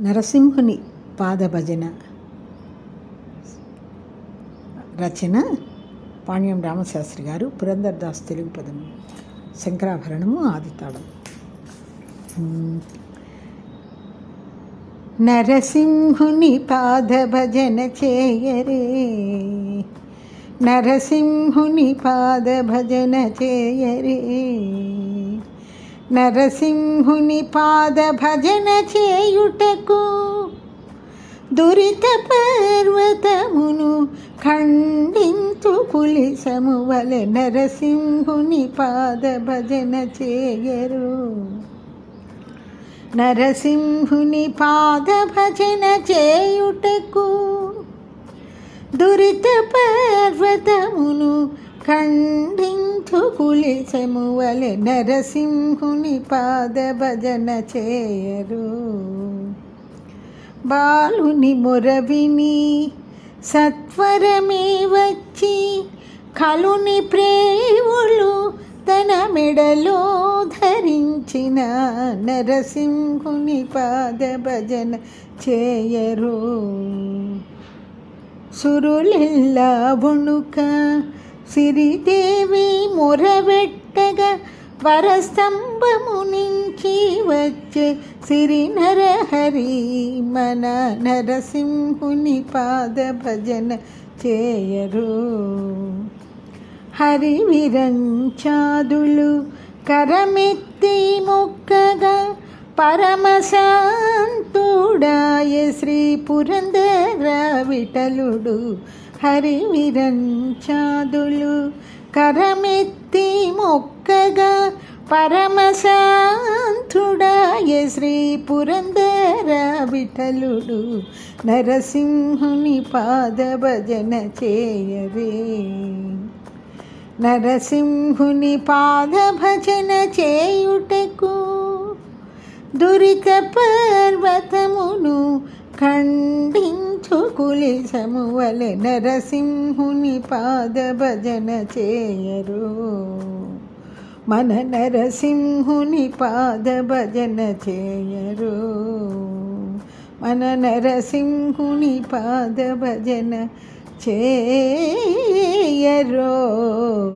నరసింహుని పాదభజన రచన పాణ్యం రామశాస్త్రి గారు పురందర్దాస్ తెలుగు పదము శంకరాభరణము ఆదితాళం. నరసింహుని పాదభజన చేయరే నరసింహుని పాదభజన చేయరే నరసింహుని పాద భజన చేయు దురిత పర్వతమును ఖండించు పులిసము వలె నరసింహుని పాద భజన చేయరు. నరసింహుని పాద భజన చేయుటకు దురిత పర్వతమును ఖండించు కులిసము వలె నరసింహుని పాద భజన చేయరు. బాలుని మొరవిని సత్వరమే వచ్చి కలుని ప్రేవులు తన మెడలో ధరించిన నరసింహుని పాద భజన చేయరు. సురులిల్లా వణుక సిరిదేవి మొరబెట్టగా వరస్తంభము నుంచి వచ్చే సిరి నరహరి మన నరసింహుని పాద భజన చేయరు. హరి విరంచాదులు కరమెత్తి మొక్కగా పరమశాంతుడాయ శ్రీ పురందర విఠలుడు హరి విరంచాదులు కరమెత్తి మొక్కగా పరమశాంతుడాయ శ్రీ పురందర విఠలుడు నరసింహుని పాద భజన చేయవే. నరసింహుని పాద భజన చేయుటకు దురిత పర్వతమును ఖండించు కులిసము వలె నరసింహుని పాద భజన చేయరు. మన నరసింహుని పాద భజన చేయరు. మన నరసింహుని పాద భజన చేయరో.